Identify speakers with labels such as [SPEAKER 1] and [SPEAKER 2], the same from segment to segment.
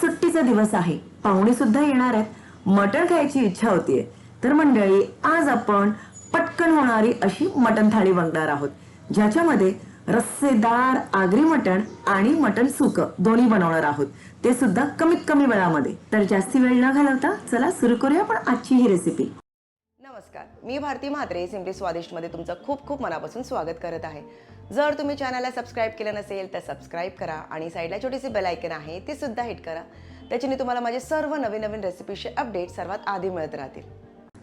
[SPEAKER 1] सुट्टीचा दिवस आहे. पाहुणे सुद्धा येणार आहेत. मटण खायची इच्छा होतीये. तर मंडळी आज आपण पटकन होणारी अशी मटण थाळी बघणार आहोत. ज्याच्यामध्ये रस्सेदार आगरी मटण आणि मटण सुक दोन्ही बनवणार आहोत. ते सुद्धा कमीत कमी वेळामध्ये. तर जास्ती वेळ न घालवता चला सुरू करूया पण आजची ही रेसिपी
[SPEAKER 2] नमस्कार. मी भारती म्हात्रे सिम्पली स्वादिष्टमध्ये तुमचं खूप खूप मनापासून स्वागत करत आहे. जर तुम्ही चॅनलला सबस्क्राईब केलं नसेल तर सबस्क्राईब करा आणि साईडला छोटीशी बेलायकन आहे ते सुद्धा हिट करा. त्याच्याने तुम्हाला माझे सर्व नवीन नवीन रेसिपीचे अपडेट सर्वात आधी मिळत राहतील.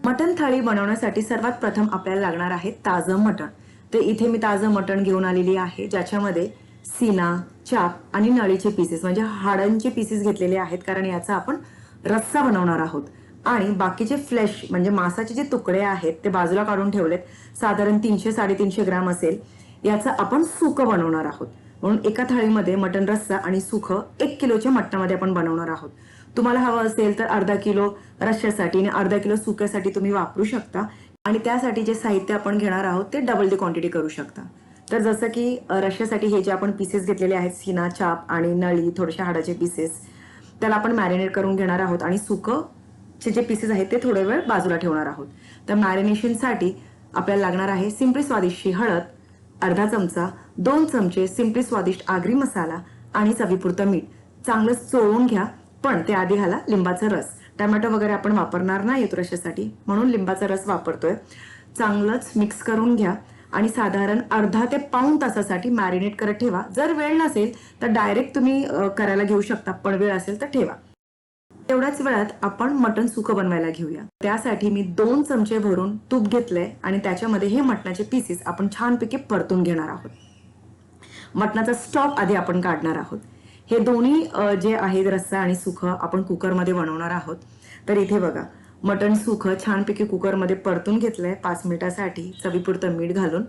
[SPEAKER 1] मटण थाळी बनवण्यासाठी सर्वात प्रथम आपल्याला लागणार आहे ताजं मटण. तर इथे मी ताजं मटण घेऊन आलेली आहे ज्याच्यामध्ये सीना चाप आणि नळीचे पीसेस म्हणजे हाडांचे पीसेस घेतलेले आहेत कारण याचा आपण रस्सा बनवणार आहोत. आणि बाकीचे फ्लेश म्हणजे मासाचे जे तुकडे आहेत ते बाजूला काढून ठेवलेत. साधारण तीनशे साडेतीनशे ग्राम असेल. याचं आपण सुकं बनवणार आहोत. म्हणून एका थाळीमध्ये मटण रस्सा आणि सुखं एक किलोच्या मटणामध्ये आपण बनवणार आहोत. तुम्हाला हवं असेल तर अर्धा किलो रश्श्यासाठी आणि अर्धा किलो सुक्यासाठी तुम्ही वापरू शकता. आणि त्यासाठी जे साहित्य आपण घेणार आहोत ते डबल दी क्वांटिटी करू शकता. तर जसं की अ, रश्श्यासाठी हे जे आपण पीसेस घेतलेले आहेत सीना चाप आणि नळी थोडेसे हाडाचे पीसेस त्याला आपण मॅरिनेट करून घेणार आहोत. आणि सुकं चे जे पीसेस आहेत ते थोडे वेळ बाजूला ठेवणार आहोत. तर मॅरिनेशनसाठी आपल्याला लागणार आहे सिम्पली स्वादिष्ट हळद अर्धा चमचा दोन चमचे सिम्पली स्वादिष्ट आगरी मसाला आणि चवीपुरतं मीठ. चांगलं चोळून घ्या पण ते आधी घाला लिंबाचा रस. टमॅटो वगैरे आपण वापरणार नाही रशासाठी म्हणून लिंबाचा रस वापरतोय. चांगलंच मिक्स करून घ्या आणि साधारण अर्धा ते पाऊण तासासाठी मॅरिनेट करत ठेवा. जर वेळ नसेल तर डायरेक्ट तुम्ही करायला घेऊ शकता पण वेळ असेल तर ठेवा. तेवढ्याच वेळात आपण मटण सुकं बनवायला घेऊया. त्यासाठी मी दोन चमचे भरून तूप घेतलंय आणि त्याच्यामध्ये हे मटणाचे पीसेस आपण छानपैकी परतून घेणार आहोत. मटणाचा स्टॉक आधी आपण काढणार आहोत. हे दोन्ही जे आहेत रस्सा आणि सुख आपण कुकरमध्ये बनवणार आहोत. तर इथे बघा मटण सुख छानपैकी कुकरमध्ये परतून घेतलंय पाच मिनिटासाठी चवीपुरतं मीठ घालून.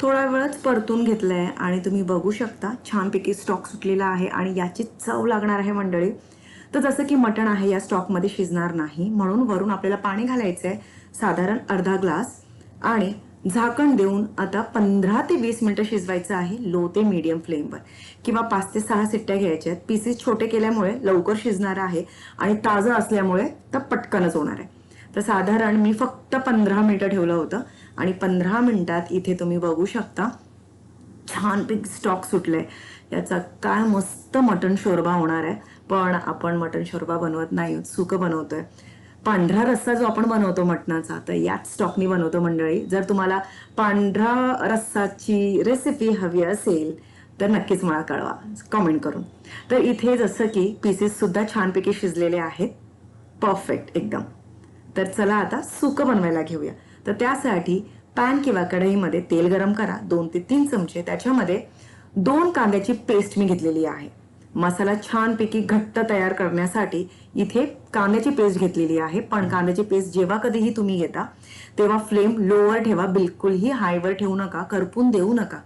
[SPEAKER 1] थोडा वेळच परतून घेतलंय आणि तुम्ही बघू शकता छानपैकी स्टॉक सुटलेला आहे आणि याची चव लागणार आहे मंडळी. तर जसं की मटण आहे या स्टॉकमध्ये शिजणार नाही. म्हणून वरून आपल्याला पाणी घालायचं आहे साधारण अर्धा ग्लास. आणि झाकण देऊन आता पंधरा ते वीस मिनिटं शिजवायचं आहे लो ते मीडियम फ्लेमवर किंवा पाच ते सहा सिट्ट्या घ्यायच्या आहेत. पीसेस छोटे केल्यामुळे लवकर शिजणार आहे. आणि ताजं असल्यामुळे तर पटकनच होणार आहे. तर साधारण मी फक्त पंधरा मिनिटं ठेवलं होतं. आणि पंधरा मिनटात इथे तुम्ही बघू शकता छान पीक स्टॉक सुटलाय. याचा काय मस्त मटण शोरबा होणार आहे. पण आपण मटण शोरबा बनवत नाही. सुकं बनवतोय. पांढरा रस्सा जो आपण बनवतो मटणाचा तर याच स्टॉकनी बनवतो मंडळी. जर तुम्हाला पांढरा रस्साची रेसिपी हवी असेल तर नक्कीच मला कळवा. कमेंट करून. तर इथे जसं की पीसेस सुद्धा छानपैकी शिजलेले आहेत. परफेक्ट एकदम. तर चला आता सुकं बनवायला घेऊया. तर त्यासाठी पॅन किंवा कढईमध्ये तेल गरम करा. दोन ते तीन चमचे. त्याच्यामध्ये दोन कांद्याची पेस्ट मी घेतलेली आहे. मसाला छानपैकी घट्ट तयार करण्यासाठी इथे कांद्याची पेस्ट घेतलेली आहे. पण कांद्याची पेस्ट जेव्हा कधीही तुम्ही घेता तेव्हा फ्लेम लोवर ठेवा. बिलकुलही हायवर ठेवू नका करपून देऊ नका.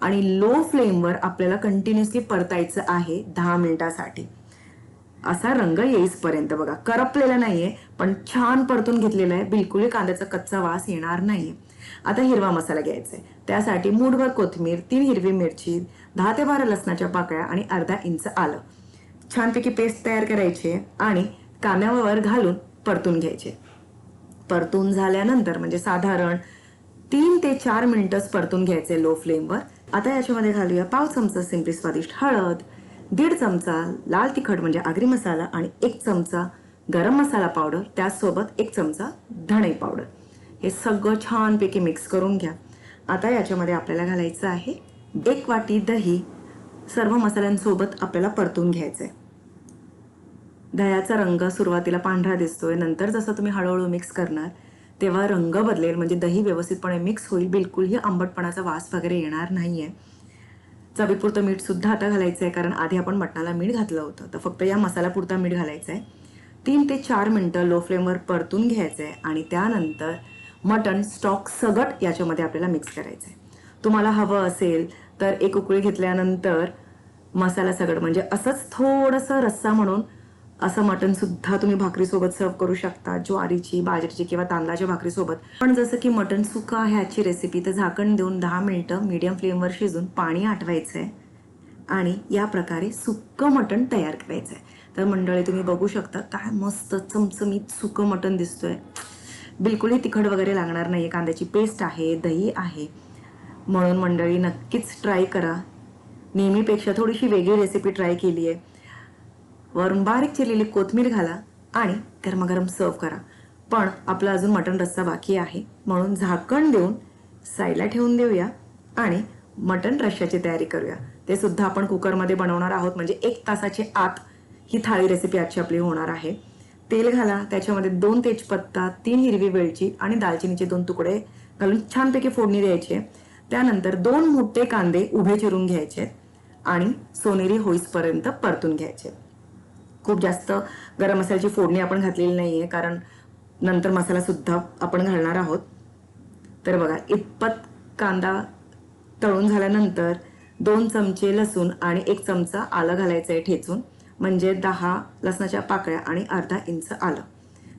[SPEAKER 1] आणि लो फ्लेमवर आपल्याला कंटिन्युअसली परतायचं आहे दहा मिनिटासाठी. असा रंग येईसपर्यंत बघा. करपलेला नाहीये पण छान परतून घेतलेला आहे. बिलकुल कांद्याचा कच्चा वास येणार नाहीये. आता हिरवा मसाला घ्यायचा आहे त्यासाठी मूठभर कोथिंबीर तीन हिरवी मिरची दहा ते बारा लसणाच्या पाकळ्या आणि अर्धा इंच आलं. छानपैकी पेस्ट तयार करायची आहे आणि कांद्यावर घालून परतून घ्यायचे. परतून झाल्यानंतर म्हणजे साधारण तीन ते चार मिनिटच परतून घ्यायचे लो फ्लेमवर आता याच्यामध्ये घालूया पाव चमचा सिंपली स्वादिष्ट हळद दीड चमचा लाल तिखट म्हणजे आगरी मसाला आणि एक चमचा गरम मसाला पावडर त्याचसोबत एक चमचा धणे पावडर हे सगळं छानपैकी मिक्स करून घ्या. आता याच्यामध्ये आपल्याला घालायचं आहे एक वाटी दही. सर्व मसाल्यांसोबत आपल्याला परतून घ्यायचं आहे दह्याचा रंग सुरुवातीला पांढरा दिसतोय नंतर जसं तुम्ही हळूहळू मिक्स करणार तेव्हा रंग बदलेल म्हणजे दही व्यवस्थितपणे मिक्स होईल बिलकुलही आंबटपणाचा वास वगैरे येणार नाही आहे चवीपुरतं मीठ सुद्धा आता घालायचं आहे कारण आधी आपण मटणाला मीठ घातलं होतं. तर फक्त या मसाल्यापुरता मीठ घालायचं आहे तीन ते चार मिनटं लो फ्लेमवर परतून घ्यायचं आहे आणि त्यानंतर मटण स्टॉक सगट याच्यामध्ये आपल्याला मिक्स करायचं आहे तुम्हाला हवं असेल तर एक उकळी घेतल्यानंतर मसाला सगट म्हणजे असंच थोडंसं रस्सा म्हणून असं मटण सुद्धा तुम्ही भाकरीसोबत सर्व करू शकता ज्वारीची बाजरीची किंवा तांदळाच्या भाकरीसोबत. पण जसं की मटण सुका आहे आजची रेसिपी तर झाकण देऊन दहा मिनिटं मीडियम फ्लेमवर शिजून पाणी आटवायचं आहे आणि या प्रकारे सुकं मटण तयार करायचं आहे तर मंडळी तुम्ही बघू शकता काय मस्त चमचमीत सुकं मटण दिसतोय. बिलकुलही तिखट वगैरे लागणार नाही कांद्याची पेस्ट आहे दही आहे. म्हणून मंडळी नक्कीच ट्राय करा. नेहमीपेक्षा थोडीशी वेगळी रेसिपी ट्राय केली आहे वरून बारीक चिरलेली कोथमीर घाला आणि गरमागरम सर्व करा. पण आपला अजून मटण रस्सा बाकी आहे. म्हणून झाकण देऊन साईडला ठेवून देऊया आणि मटण रश्श्याची तयारी करूया. ते सुद्धा आपण कुकरमध्ये बनवणार आहोत. म्हणजे एक तासाचे आत ही थाळी रेसिपी आजची आपली होणार आहे. तेल घाला. त्याच्यामध्ये दोन तेजपत्ता तीन हिरवी वेलची आणि दालचिनीचे दोन तुकडे घालून छानपैकी फोडणी द्यायची त्यानंतर दोन मोठे कांदे उभे चिरून घ्यायचे आणि सोनेरी होईसपर्यंत परतून घ्यायचे खूप जास्त गरम मसाल्याची फोडणी आपण घातलेली नाहीये कारण नंतर मसाला सुद्धा आपण घालणार आहोत. तर बघा इतपत कांदा तळून झाल्यानंतर दोन चमचे लसूण आणि एक चमचा आलं घालायचं आहे ठेचून म्हणजे दहा लसणाच्या पाकळ्या आणि अर्धा इंच आलं.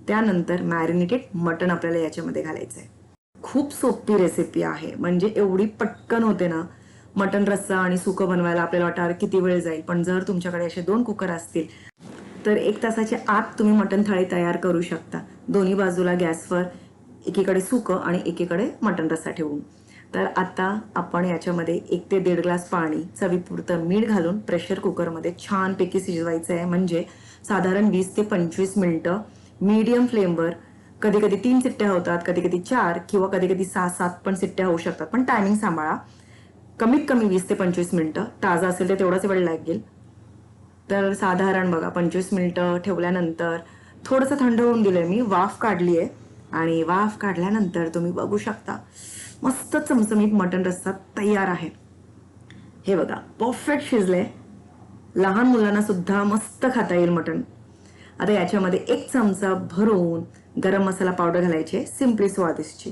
[SPEAKER 1] त्यानंतर मॅरिनेटेड मटण आपल्याला याच्यामध्ये घालायचं आहे खूप सोपी रेसिपी आहे म्हणजे एवढी पटकन होते ना मटण रस्सा आणि सुकं बनवायला आपल्याला वाटणार किती वेळ जाईल पण जर तुमच्याकडे असे दोन कुकर असतील तर एक तासाच्या आत तुम्ही मटण थाळी तयार करू शकता. दोन्ही बाजूला गॅसवर एकीकडे सुकं आणि एकीकडे मटण रस्सा ठेवून. तर आता आपण याच्यामध्ये एक ते दीड ग्लास पाणी चवीपुरतं मीठ घालून प्रेशर कुकरमध्ये छानपैकी शिजवायचं आहे. म्हणजे साधारण वीस ते पंचवीस मिनटं मीडियम फ्लेमवर कधी कधी तीन सिट्ट्या होतात कधी कधी चार किंवा कधी कधी सहा सात पण सिट्ट्या होऊ शकतात. पण टायमिंग सांभाळा. कमीत कमी वीस ते पंचवीस मिनटं. ताजा असेल तर तेवढाच वेळ लागेल. तर साधारण बघा पंचवीस मिनटं ठेवल्यानंतर थोडंसं थंड होऊन दिलंय मी वाफ काढली आहे आणि वाफ काढल्यानंतर तुम्ही बघू शकता मस्त चमचमीत मटण रस्सा तयार आहे. हे बघा परफेक्ट शिजले लहान मुलांना सुद्धा मस्त खाता येईल मटण. आता याच्यामध्ये एक चमचा भरून गरम मसाला पावडर घालायचे सिम्पली स्वादिष्टची.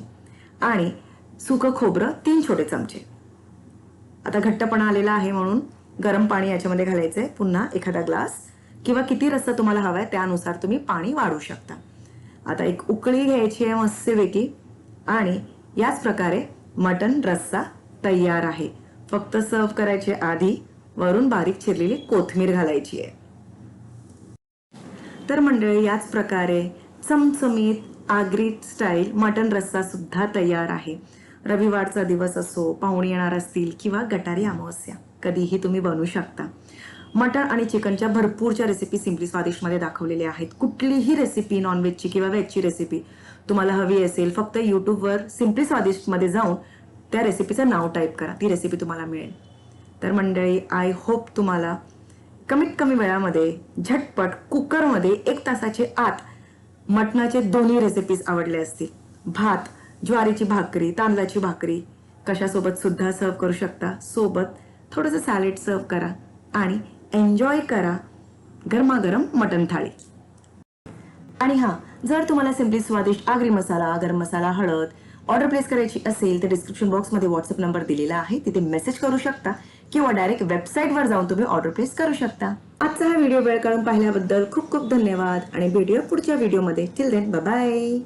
[SPEAKER 1] आणि सुकं खोबरं तीन छोटे चमचे. आता घट्टपणा आलेला आहे म्हणून गरम पाणी याच्यामध्ये घालायचंय पुन्हा एखादा ग्लास. किंवा किती रस्सा तुम्हाला हवा आहे त्यानुसार तुम्ही पाणी वाढू शकता. आता एक उकळी घ्यायची आहे मस्तपैकी आणि याच प्रकारे मटन रस्सा तयार आहे. फक्त सर्व करायचे आधी वरून बारीक चिरलेली कोथमीर घालायची आहे. तर मंडळी याच प्रकारे चमचमीत आग्रीत स्टाईल मटन रस्सा सुद्धा तयार आहे. रविवारचा दिवस असो पाहुणे येणार असतील किंवा गटारी अमावस्या. कधीही तुम्ही बनवू शकता. मटण आणि चिकनच्या भरपूरच्या रेसिपी सिम्पली स्वादिष्टमध्ये दाखवलेल्या आहेत. कुठलीही रेसिपी नॉनव्हेजची किंवा व्हेजची रेसिपी तुम्हाला हवी असेल फक्त यूट्यूबवर सिम्पली स्वादिष्टमध्ये जाऊन त्या रेसिपीचं नाव टाईप करा. ती रेसिपी तुम्हाला मिळेल. तर मंडळी आय होप तुम्हाला कमीत कमी वेळामध्ये झटपट कुकरमध्ये एक तासाचे आत मटणाचे दोन्ही रेसिपीज आवडले असतील. भात ज्वारीची भाकरी तांदळाची भाकरी कशासोबत सुद्धा सर्व करू शकता? सोबत थोडंसं सॅलेड सर्व करा आणि एन्जॉय करा गरमागरम मटण थाळी. आणि हां जर तुम्हाला सिम्पली स्वादिष्ट आगरी मसाला गरम मसाला हळद ऑर्डर प्लेस करायची असेल तर डिस्क्रिप्शन बॉक्समध्ये व्हॉट्सअप नंबर दिलेला आहे. तिथे मेसेज करू शकता किंवा डायरेक्ट वेबसाईटवर जाऊन तुम्ही ऑर्डर प्लेस करू शकता. आजचा हा व्हिडिओ वेळ काढून पाहिल्याबद्दल खूप खूप धन्यवाद आणि भेटूया पुढच्या व्हिडिओमध्ये टिल देन बाय